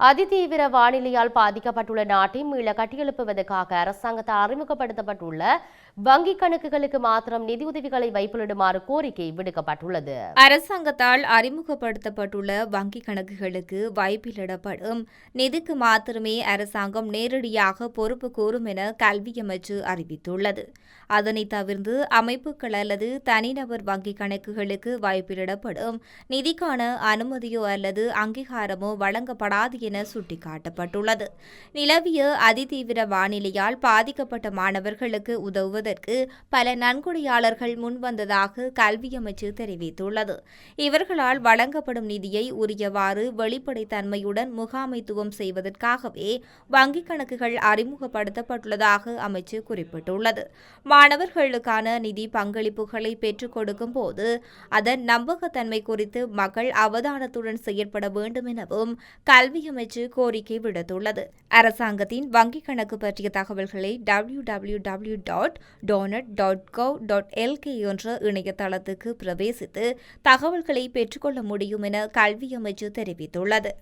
அதிதீவிர வானிலையால் பாதிக்கப்பட்டுள்ள நாட்டை மீள கட்டியெழுப்புவதற்காக அரசாங்கத்தால் அறிமுகப்படுத்தப்பட்டுள்ள வங்கிக் கணக்குகளுக்கு மாத்திரம் நிதியுதவிகளை வைப்பிலிடுமாறு கோரிக்கை விடுக்கப்பட்டுள்ளது. அரசாங்கத்தால் அறிமுகப்படுத்தப்பட்டுள்ள வங்கிக் கணக்குகளுக்கு வைப்பிலிடப்படும் நிதிக்கு மாத்திரமே அரசாங்கம் நேரடியாக பொறுப்பு கூறும் என கல்வி அமைச்சு அறிவித்துள்ளது. அதனைத் தவிர்த்து அமைப்புகள் அல்லது தனிநபர் வங்கிக் கணக்குகளுக்கு வைப்பிலிடப்படும் நிதிக்கான அனுமதியோ அல்லது அங்கீகாரமோ வழங்கப்படாது என சுட்டிக்காட்டப்பட்டுள்ளது. நிலவிய அதிதீவிர வானிலையால் பாதிக்கப்பட்ட மாணவர்களுக்கு உதவுவதற்கு பல நன்கொடையாளர்கள் முன்வந்ததாக கல்வி அமைச்சு தெரிவித்துள்ளது. இவர்களால் வழங்கப்படும் நிதியை உரியவாறு வெளிப்படைத்தன்மையுடன் முகாமைத்துவம் செய்வதற்காகவே வங்கிக் கணக்குகள் அறிமுகப்படுத்தப்பட்டுள்ளதாக அமைச்சு குறிப்பிட்டுள்ளது. மாணவர்களுக்கான நிதி பங்களிப்புகளை பெற்றுக் கொடுக்கும் போது அதன் நம்பகத்தன்மை குறித்து மக்கள் அவதானத்துடன் செயற்பட வேண்டும் எனவும் கல்வி அமைச்சு கோரிக்கை விடுத்துள்ளது. அரசாங்கத்தின் வங்கிக் கணக்கு பற்றிய தகவல்களை W W W dot donate dot gov dot LK என்ற இணையதளத்துக்கு பிரவேசித்து தகவல்களை பெற்றுக்கொள்ள முடியும் என கல்வி அமைச்சு தெரிவித்துள்ளது.